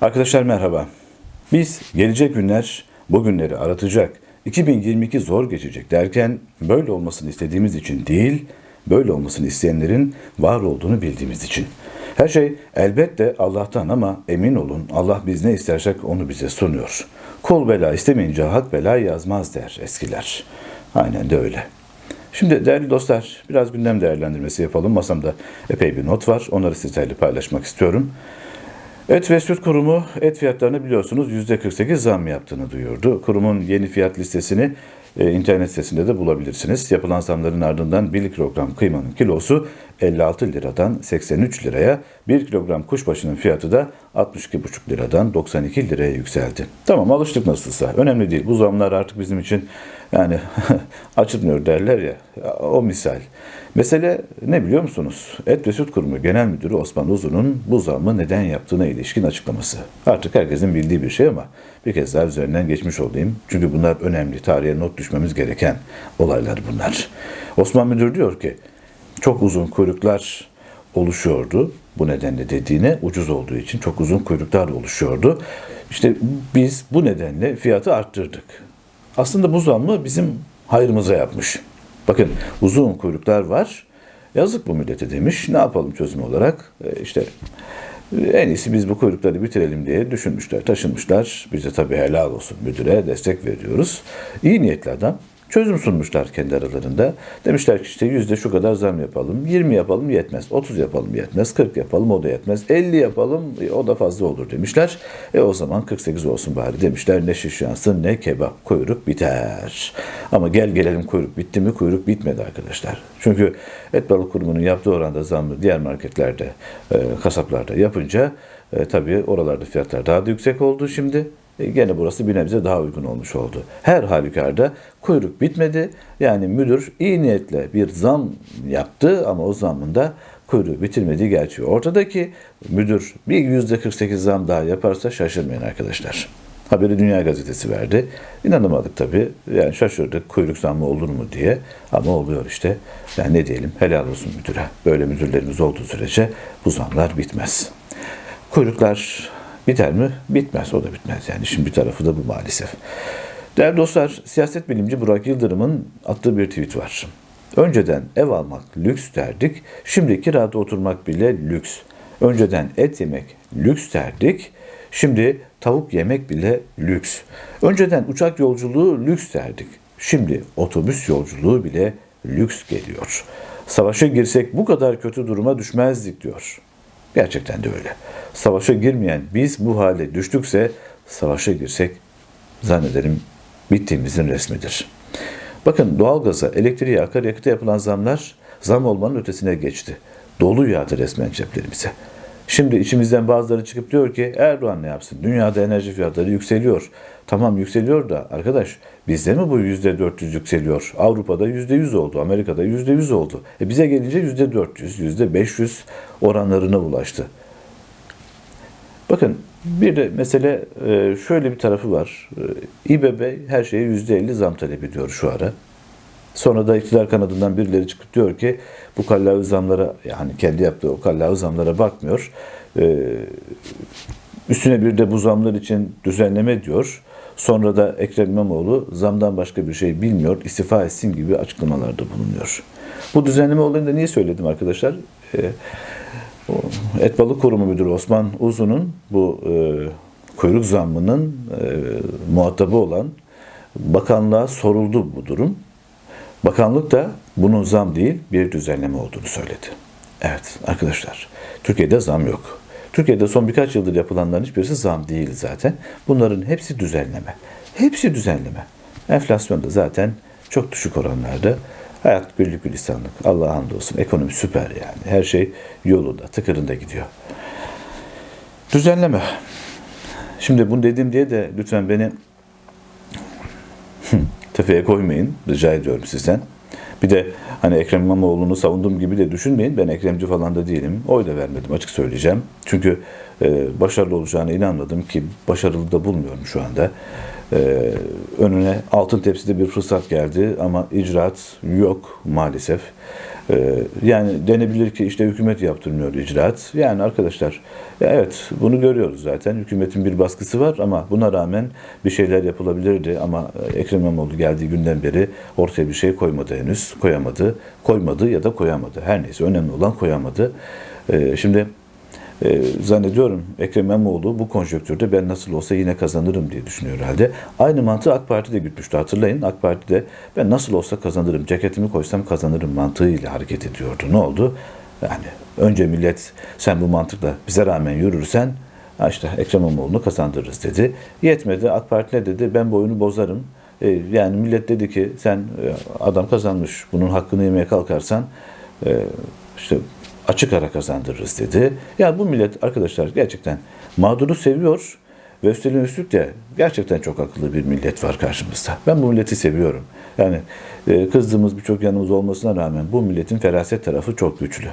Arkadaşlar merhaba. Biz gelecek günler bugünleri aratacak, 2022 zor geçecek derken böyle olmasını istediğimiz için değil, böyle olmasını isteyenlerin var olduğunu bildiğimiz için. Her şey elbette Allah'tan ama emin olun Allah biz ne istersek onu bize sunuyor. Kul bela istemeyince hak bela yazmaz der eskiler. Aynen de öyle. Şimdi değerli dostlar biraz gündem değerlendirmesi yapalım. Masamda epey bir not var. Onları sizlerle paylaşmak istiyorum. Et ve Süt Kurumu et fiyatlarını biliyorsunuz %48 zam yaptığını duyurdu. Kurumun yeni fiyat listesini e, internet sitesinde de bulabilirsiniz. Yapılan zamların ardından 1 kilogram kıymanın kilosu 56 liradan 83 liraya, 1 kilogram kuşbaşının fiyatı da 62,5 liradan 92 liraya yükseldi. Tamam alıştık nasılsa. Önemli değil. Bu zamlar artık bizim için yani açılmıyor derler ya. O misal. Mesele ne biliyor musunuz? Et ve Süt Kurumu Genel Müdürü Osman Uzun'un bu zammı neden yaptığına ilişkin açıklaması. Artık herkesin bildiği bir şey ama bir kez daha üzerinden geçmiş olayım. Çünkü bunlar önemli. Tarihe not düşmemiz gereken olaylar bunlar. Osman Müdür diyor ki çok uzun kuyruklar oluşuyordu. Bu nedenle dediğine ucuz olduğu için çok uzun kuyruklar oluşuyordu. İşte biz bu nedenle fiyatı arttırdık. Aslında bu zammı bizim hayrımıza yapmış. Bakın uzun kuyruklar var. Yazık bu millete demiş. Ne yapalım çözüm olarak? E, işte en iyisi biz bu kuyrukları bitirelim diye düşünmüşler, taşınmışlar. Biz de tabii helal olsun müdüre destek veriyoruz. İyi niyetli adam. Çözüm sunmuşlar kendi aralarında. Demişler ki işte yüzde şu kadar zam yapalım. 20 yapalım yetmez. 30 yapalım yetmez. 40 yapalım o da yetmez. 50 yapalım e, o da fazla olur demişler. E o zaman 48 olsun bari demişler. Ne şiş yansın ne kebap. Kuyruk biter. Ama gel gelelim kuyruk bitti mi? Kuyruk bitmedi arkadaşlar. Çünkü et balık kurumunun yaptığı oranda zamı diğer marketlerde, e, kasaplarda yapınca e, tabii oralarda fiyatlar daha da yüksek oldu şimdi. E, gene burası bir nebze daha uygun olmuş oldu. Her halükarda kuyruk bitmedi. Yani müdür iyi niyetle bir zam yaptı ama o zamın da kuyruğu bitirmediği gerçeği. Ortadaki müdür bir yüzde 48 zam daha yaparsa şaşırmayın arkadaşlar. Haberi Dünya Gazetesi verdi. İnanamadık tabii. Yani şaşırdık kuyruk zammı olur mu diye. Ama oluyor işte. Yani ne diyelim helal olsun müdüre. Böyle müdürlerimiz olduğu sürece bu zamlar bitmez. Kuyruklar Biter mi? Bitmez. O da bitmez. Yani şimdi bir tarafı da bu maalesef. Değerli dostlar, siyaset bilimci Burak Yıldırım'ın attığı bir tweet var. Önceden ev almak lüks derdik, şimdi kirada oturmak bile lüks. Önceden et yemek lüks derdik, şimdi tavuk yemek bile lüks. Önceden uçak yolculuğu lüks derdik, şimdi otobüs yolculuğu bile lüks geliyor. Savaşa girsek bu kadar kötü duruma düşmezdik diyor. Gerçekten de öyle. Savaşa girmeyen biz bu hale düştükse savaşa girsek zannederim bittiğimizin resmidir. Bakın doğalgaza, elektriğe, akaryakıta yapılan zamlar zam olmanın ötesine geçti. Dolu yağdı resmen ceplerimize. Şimdi içimizden bazıları çıkıp diyor ki Erdoğan ne yapsın? Dünyada enerji fiyatları yükseliyor. Tamam yükseliyor da arkadaş bizde mi bu yüzde 400 yükseliyor? Avrupa'da yüzde 100 oldu. Amerika'da yüzde 100 oldu. E bize gelince yüzde 400, yüzde 500 oranlarına ulaştı. Bakın bir de mesele e, şöyle bir tarafı var. E, İBB her şeye yüzde 50 zam talep ediyor şu ara. Sonra da iktidar kanadından birileri çıkıp diyor ki bu kallavi zamlara yani kendi yaptığı o kallavi zamlara bakmıyor. Ee, üstüne bir de bu zamlar için düzenleme diyor. Sonra da Ekrem İmamoğlu zamdan başka bir şey bilmiyor, istifa etsin gibi açıklamalarda bulunuyor. Bu düzenleme olayını da niye söyledim arkadaşlar? Ee, Et Balık Kurumu Müdürü Osman Uzun'un bu e, kuyruk zammının e, muhatabı olan bakanlığa soruldu bu durum. Bakanlık da bunun zam değil bir düzenleme olduğunu söyledi. Evet arkadaşlar Türkiye'de zam yok. Türkiye'de son birkaç yıldır yapılanların hiçbirisi zam değil zaten. Bunların hepsi düzenleme. Hepsi düzenleme. Enflasyon da zaten çok düşük oranlarda. Hayat güllük gülistanlık. Allah'a hamdolsun. Ekonomi süper yani. Her şey yolunda, tıkırında gidiyor. Düzenleme. Şimdi bunu dedim diye de lütfen beni tefeye koymayın. Rica ediyorum sizden. Bir de hani Ekrem İmamoğlu'nu savunduğum gibi de düşünmeyin. Ben Ekremci falan da değilim. Oy da vermedim açık söyleyeceğim. Çünkü e, başarılı olacağına inanmadım ki başarılı da bulmuyorum şu anda. Ee, önüne altın tepside bir fırsat geldi ama icraat yok maalesef. Ee, yani denebilir ki işte hükümet yaptırmıyor icraat. Yani arkadaşlar evet bunu görüyoruz zaten. Hükümetin bir baskısı var ama buna rağmen bir şeyler yapılabilirdi ama Ekrem İmamoğlu geldiği günden beri ortaya bir şey koymadı henüz. Koyamadı. Koymadı ya da koyamadı. Her neyse önemli olan koyamadı. Ee, şimdi e, zannediyorum Ekrem İmamoğlu bu konjonktürde ben nasıl olsa yine kazanırım diye düşünüyor herhalde. Aynı mantığı AK Parti de gütmüştü hatırlayın. AK Parti de ben nasıl olsa kazanırım, ceketimi koysam kazanırım mantığıyla hareket ediyordu. Ne oldu? Yani önce millet sen bu mantıkla bize rağmen yürürsen işte Ekrem İmamoğlu'nu kazandırırız dedi. Yetmedi AK Parti ne dedi? Ben bu oyunu bozarım. E, yani millet dedi ki sen e, adam kazanmış bunun hakkını yemeye kalkarsan işte açık ara kazandırırız dedi. Yani bu millet arkadaşlar gerçekten mağduru seviyor ve üstelik üstlük de gerçekten çok akıllı bir millet var karşımızda. Ben bu milleti seviyorum. Yani e, kızdığımız birçok yanımız olmasına rağmen bu milletin feraset tarafı çok güçlü.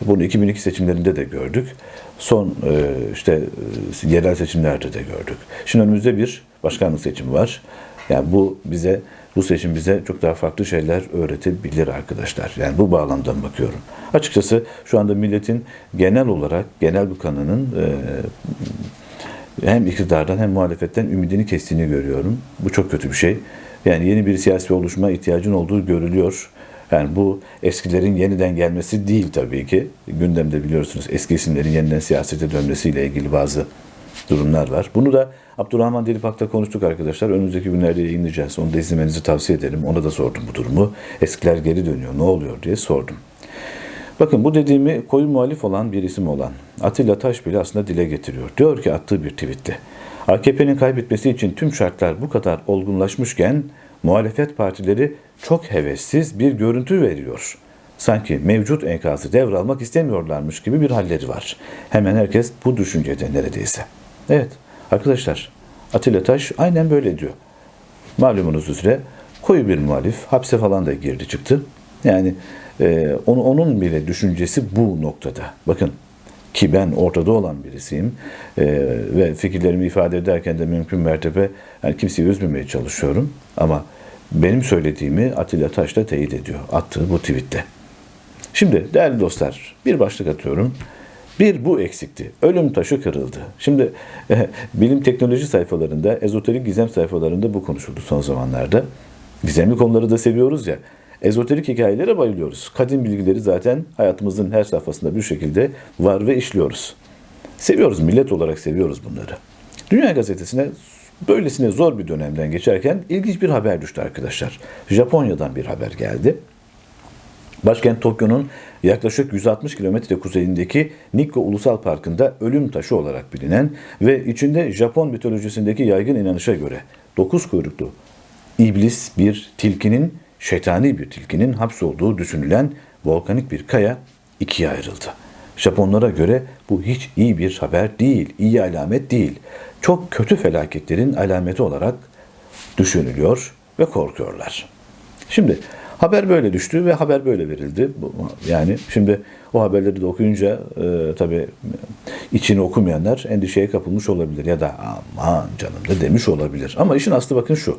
Bunu 2002 seçimlerinde de gördük. Son e, işte e, yerel seçimlerde de gördük. Şimdi önümüzde bir başkanlık seçimi var. Yani bu bize bu seçim bize çok daha farklı şeyler öğretebilir arkadaşlar. Yani bu bağlamdan bakıyorum. Açıkçası şu anda milletin genel olarak genel bir kanının e, hem iktidardan hem muhalefetten ümidini kestiğini görüyorum. Bu çok kötü bir şey. Yani yeni bir siyasi oluşuma ihtiyacın olduğu görülüyor. Yani bu eskilerin yeniden gelmesi değil tabii ki. Gündemde biliyorsunuz eski isimlerin yeniden siyasete dönmesiyle ilgili bazı durumlar var. Bunu da Abdurrahman Dilipak'ta konuştuk arkadaşlar. Önümüzdeki günlerde yayınlayacağız. Onu da izlemenizi tavsiye ederim. Ona da sordum bu durumu. Eskiler geri dönüyor. Ne oluyor diye sordum. Bakın bu dediğimi koyu muhalif olan bir isim olan Atilla Taş bile aslında dile getiriyor. Diyor ki attığı bir tweette. AKP'nin kaybetmesi için tüm şartlar bu kadar olgunlaşmışken muhalefet partileri çok hevessiz bir görüntü veriyor. Sanki mevcut enkazı devralmak istemiyorlarmış gibi bir halleri var. Hemen herkes bu düşüncede neredeyse. Evet arkadaşlar Atilla Taş aynen böyle diyor. Malumunuz üzere koyu bir muhalif hapse falan da girdi çıktı. Yani e, onu, onun bile düşüncesi bu noktada. Bakın ki ben ortada olan birisiyim e, ve fikirlerimi ifade ederken de mümkün mertebe yani kimseyi üzmemeye çalışıyorum ama benim söylediğimi Atilla Taş da teyit ediyor attığı bu tweette. Şimdi değerli dostlar bir başlık atıyorum. Bir bu eksikti. Ölüm taşı kırıldı. Şimdi e, bilim teknoloji sayfalarında, ezoterik gizem sayfalarında bu konuşuldu son zamanlarda. Gizemli konuları da seviyoruz ya. Ezoterik hikayelere bayılıyoruz. Kadim bilgileri zaten hayatımızın her safhasında bir şekilde var ve işliyoruz. Seviyoruz, millet olarak seviyoruz bunları. Dünya Gazetesi'ne böylesine zor bir dönemden geçerken ilginç bir haber düştü arkadaşlar. Japonya'dan bir haber geldi. Başkent Tokyo'nun yaklaşık 160 kilometre kuzeyindeki Nikko Ulusal Parkı'nda ölüm taşı olarak bilinen ve içinde Japon mitolojisindeki yaygın inanışa göre 9 kuyruklu iblis bir tilkinin, şeytani bir tilkinin hapsolduğu düşünülen volkanik bir kaya ikiye ayrıldı. Japonlara göre bu hiç iyi bir haber değil, iyi alamet değil. Çok kötü felaketlerin alameti olarak düşünülüyor ve korkuyorlar. Şimdi Haber böyle düştü ve haber böyle verildi. Yani şimdi o haberleri de okuyunca e, tabii içini okumayanlar endişeye kapılmış olabilir ya da aman canım da demiş olabilir. Ama işin aslı bakın şu.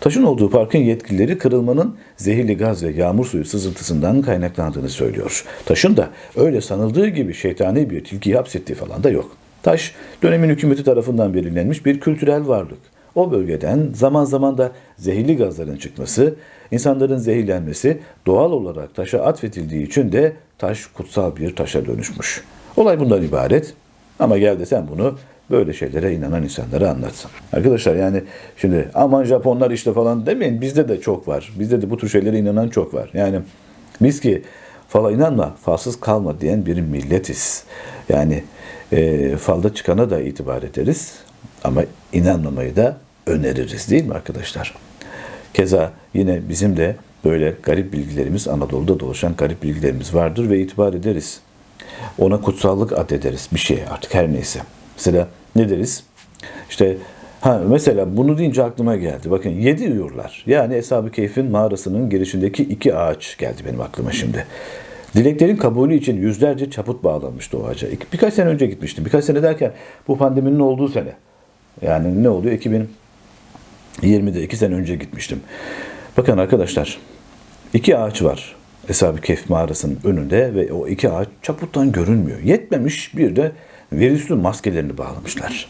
Taşın olduğu parkın yetkilileri kırılmanın zehirli gaz ve yağmur suyu sızıntısından kaynaklandığını söylüyor. Taşın da öyle sanıldığı gibi şeytani bir tilkiyi hapsettiği falan da yok. Taş dönemin hükümeti tarafından belirlenmiş bir kültürel varlık. O bölgeden zaman zaman da zehirli gazların çıkması, insanların zehirlenmesi doğal olarak taşa atfedildiği için de taş kutsal bir taşa dönüşmüş. Olay bundan ibaret. Ama gel de sen bunu böyle şeylere inanan insanlara anlatsın. Arkadaşlar yani şimdi aman Japonlar işte falan demeyin bizde de çok var. Bizde de bu tür şeylere inanan çok var. Yani biz ki fala inanma falsız kalma diyen bir milletiz. Yani e, falda çıkana da itibar ederiz ama inanmamayı da öneririz değil mi arkadaşlar? Keza yine bizim de böyle garip bilgilerimiz Anadolu'da dolaşan garip bilgilerimiz vardır ve itibar ederiz. Ona kutsallık addederiz bir şey artık her neyse. Mesela ne deriz? İşte ha mesela bunu deyince aklıma geldi. Bakın yedi uyurlar. Yani Eshab-ı Keyf'in mağarasının girişindeki iki ağaç geldi benim aklıma şimdi. Dileklerin kabulü için yüzlerce çaput bağlanmıştı o ağaca. Birkaç sene önce gitmiştim. Birkaç sene derken bu pandeminin olduğu sene. Yani ne oluyor? 2000 20'de 2 sene önce gitmiştim. Bakın arkadaşlar iki ağaç var Eshab-ı Kehf mağarasının önünde ve o iki ağaç çaputtan görünmüyor. Yetmemiş bir de virüslü maskelerini bağlamışlar.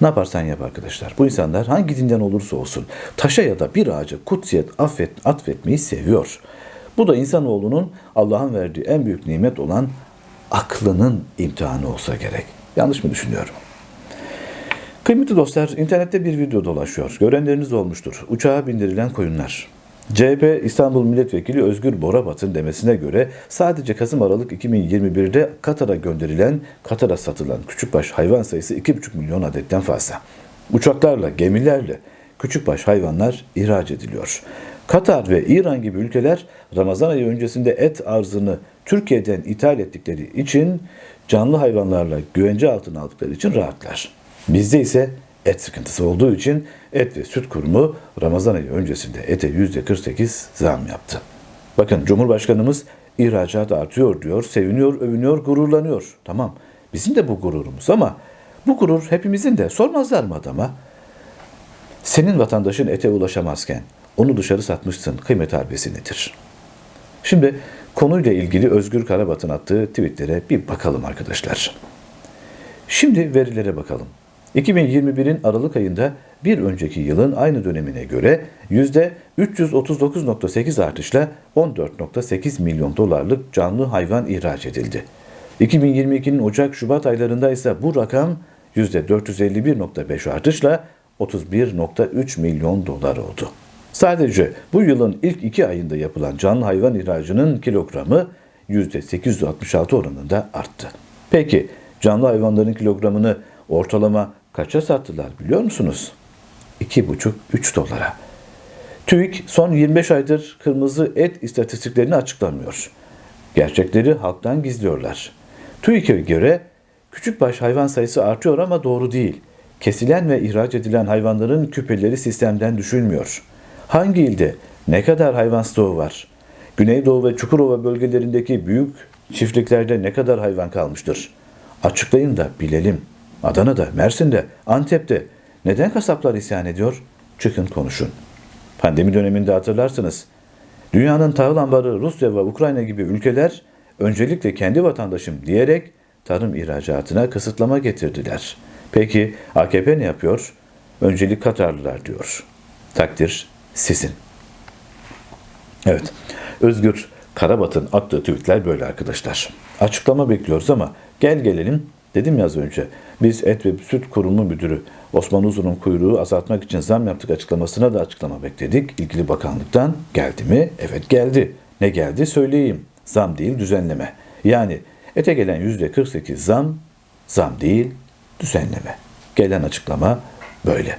Ne yaparsan yap arkadaşlar. Bu insanlar hangi dinden olursa olsun taşa ya da bir ağaca kutsiyet affet, atfetmeyi seviyor. Bu da insanoğlunun Allah'ın verdiği en büyük nimet olan aklının imtihanı olsa gerek. Yanlış mı düşünüyorum? Kıymetli dostlar, internette bir video dolaşıyor. Görenleriniz olmuştur. Uçağa bindirilen koyunlar. CHP İstanbul Milletvekili Özgür Borabat'ın demesine göre sadece Kasım-Aralık 2021'de Katar'a gönderilen, Katar'a satılan küçükbaş hayvan sayısı 2,5 milyon adetten fazla. Uçaklarla, gemilerle küçükbaş hayvanlar ihraç ediliyor. Katar ve İran gibi ülkeler Ramazan ayı öncesinde et arzını Türkiye'den ithal ettikleri için canlı hayvanlarla güvence altına aldıkları için rahatlar. Bizde ise et sıkıntısı olduğu için et ve süt kurumu Ramazan ayı öncesinde ete %48 zam yaptı. Bakın Cumhurbaşkanımız ihracat artıyor diyor, seviniyor, övünüyor, gururlanıyor. Tamam bizim de bu gururumuz ama bu gurur hepimizin de sormazlar mı adama? Senin vatandaşın ete ulaşamazken onu dışarı satmışsın kıymet harbesi nedir? Şimdi konuyla ilgili Özgür Karabat'ın attığı tweetlere bir bakalım arkadaşlar. Şimdi verilere bakalım. 2021'in Aralık ayında bir önceki yılın aynı dönemine göre %339.8 artışla 14.8 milyon dolarlık canlı hayvan ihraç edildi. 2022'nin Ocak-Şubat aylarında ise bu rakam %451.5 artışla 31.3 milyon dolar oldu. Sadece bu yılın ilk iki ayında yapılan canlı hayvan ihracının kilogramı %866 oranında arttı. Peki canlı hayvanların kilogramını ortalama kaça sattılar biliyor musunuz? 2,5-3 dolara. TÜİK son 25 aydır kırmızı et istatistiklerini açıklamıyor. Gerçekleri halktan gizliyorlar. TÜİK'e göre küçükbaş hayvan sayısı artıyor ama doğru değil. Kesilen ve ihraç edilen hayvanların küpeleri sistemden düşülmüyor. Hangi ilde ne kadar hayvan stoğu var? Güneydoğu ve Çukurova bölgelerindeki büyük çiftliklerde ne kadar hayvan kalmıştır? Açıklayın da bilelim. Adana'da, Mersin'de, Antep'te neden kasaplar isyan ediyor? Çıkın konuşun. Pandemi döneminde hatırlarsınız. Dünyanın tahıl ambarı Rusya ve Ukrayna gibi ülkeler öncelikle kendi vatandaşım diyerek tarım ihracatına kısıtlama getirdiler. Peki AKP ne yapıyor? Öncelik Katarlılar diyor. Takdir sizin. Evet. Özgür Karabat'ın attığı tweetler böyle arkadaşlar. Açıklama bekliyoruz ama gel gelelim dedim ya az önce. Biz Et ve Süt Kurumu Müdürü Osman Uzun'un kuyruğu azaltmak için zam yaptık açıklamasına da açıklama bekledik. İlgili bakanlıktan geldi mi? Evet geldi. Ne geldi söyleyeyim. Zam değil düzenleme. Yani ete gelen %48 zam, zam değil düzenleme. Gelen açıklama böyle.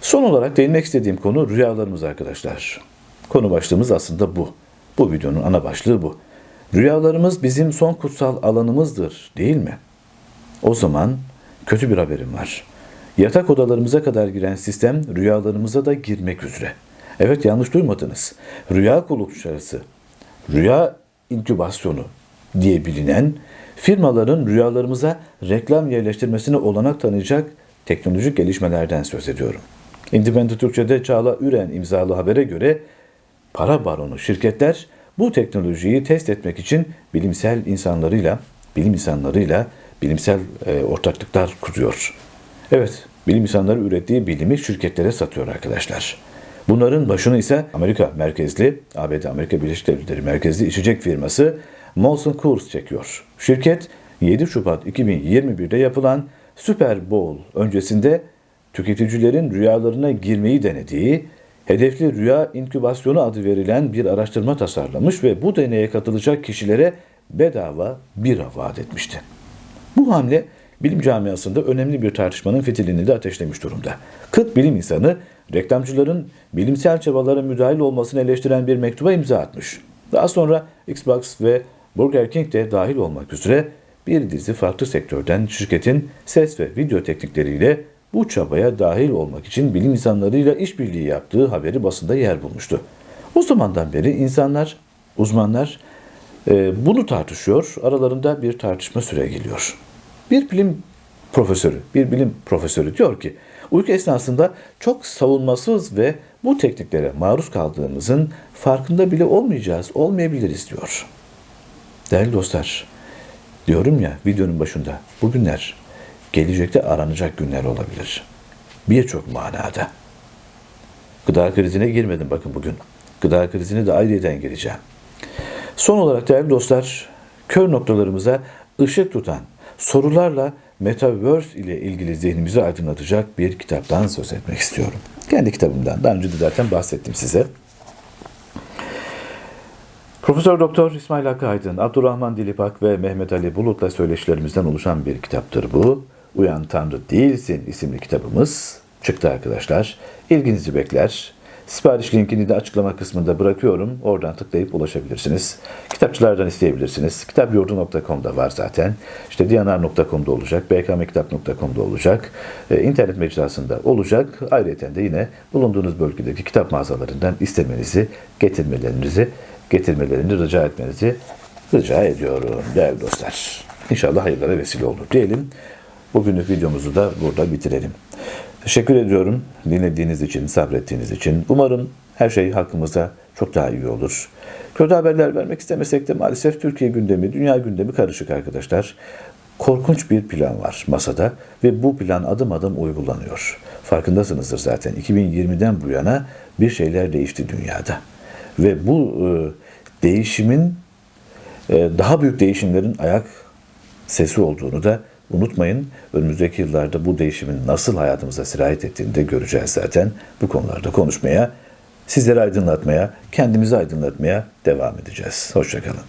Son olarak değinmek istediğim konu rüyalarımız arkadaşlar. Konu başlığımız aslında bu. Bu videonun ana başlığı bu. Rüyalarımız bizim son kutsal alanımızdır değil mi? O zaman kötü bir haberim var. Yatak odalarımıza kadar giren sistem rüyalarımıza da girmek üzere. Evet yanlış duymadınız. Rüya kulakçısı, rüya inkübasyonu diye bilinen firmaların rüyalarımıza reklam yerleştirmesine olanak tanıyacak teknolojik gelişmelerden söz ediyorum. Independent Türkçe'de Çağla Üren imzalı habere göre para baronu şirketler bu teknolojiyi test etmek için bilimsel insanlarıyla, bilim insanlarıyla bilimsel e, ortaklıklar kuruyor. Evet, bilim insanları ürettiği bilimi şirketlere satıyor arkadaşlar. Bunların başını ise Amerika merkezli, ABD Amerika Birleşik Devletleri merkezli içecek firması Molson Coors çekiyor. Şirket 7 Şubat 2021'de yapılan Super Bowl öncesinde tüketicilerin rüyalarına girmeyi denediği hedefli rüya inkübasyonu adı verilen bir araştırma tasarlamış ve bu deneye katılacak kişilere bedava bira vaat etmişti. Bu hamle bilim camiasında önemli bir tartışmanın fitilini de ateşlemiş durumda. 40 bilim insanı reklamcıların bilimsel çabalara müdahil olmasını eleştiren bir mektuba imza atmış. Daha sonra Xbox ve Burger King de dahil olmak üzere bir dizi farklı sektörden şirketin ses ve video teknikleriyle bu çabaya dahil olmak için bilim insanlarıyla işbirliği yaptığı haberi basında yer bulmuştu. O zamandan beri insanlar, uzmanlar e, bunu tartışıyor, aralarında bir tartışma süre geliyor. Bir bilim profesörü, bir bilim profesörü diyor ki Uyku esnasında çok savunmasız ve bu tekniklere maruz kaldığımızın farkında bile olmayacağız, olmayabiliriz diyor. Değerli dostlar, diyorum ya videonun başında bugünler gelecekte aranacak günler olabilir. Birçok manada. Gıda krizine girmedim bakın bugün. Gıda krizine de ayrıyeten gireceğim. Son olarak değerli dostlar, kör noktalarımıza ışık tutan sorularla Metaverse ile ilgili zihnimizi aydınlatacak bir kitaptan söz etmek istiyorum. Kendi kitabımdan. Daha önce de zaten bahsettim size. Profesör Doktor İsmail Hakkı Aydın, Abdurrahman Dilipak ve Mehmet Ali Bulut'la söyleşilerimizden oluşan bir kitaptır bu. Uyan Tanrı Değilsin isimli kitabımız çıktı arkadaşlar. İlginizi bekler. Sipariş linkini de açıklama kısmında bırakıyorum. Oradan tıklayıp ulaşabilirsiniz. Kitapçılardan isteyebilirsiniz. Kitapyurdu.com'da var zaten. İşte diyanar.com'da olacak. bkmkitap.com'da olacak. e, internet mecrasında olacak. Ayrıca de yine bulunduğunuz bölgedeki kitap mağazalarından istemenizi, getirmelerinizi, getirmelerini rica etmenizi rica ediyorum değerli dostlar. İnşallah hayırlara vesile olur diyelim. Bugünlük videomuzu da burada bitirelim. Teşekkür ediyorum dinlediğiniz için, sabrettiğiniz için. Umarım her şey hakkımızda çok daha iyi olur. Kötü haberler vermek istemesek de maalesef Türkiye gündemi, dünya gündemi karışık arkadaşlar. Korkunç bir plan var masada ve bu plan adım adım uygulanıyor. Farkındasınızdır zaten 2020'den bu yana bir şeyler değişti dünyada. Ve bu e, değişimin e, daha büyük değişimlerin ayak sesi olduğunu da unutmayın. Önümüzdeki yıllarda bu değişimin nasıl hayatımıza sirayet ettiğini de göreceğiz zaten. Bu konularda konuşmaya, sizleri aydınlatmaya, kendimizi aydınlatmaya devam edeceğiz. Hoşçakalın.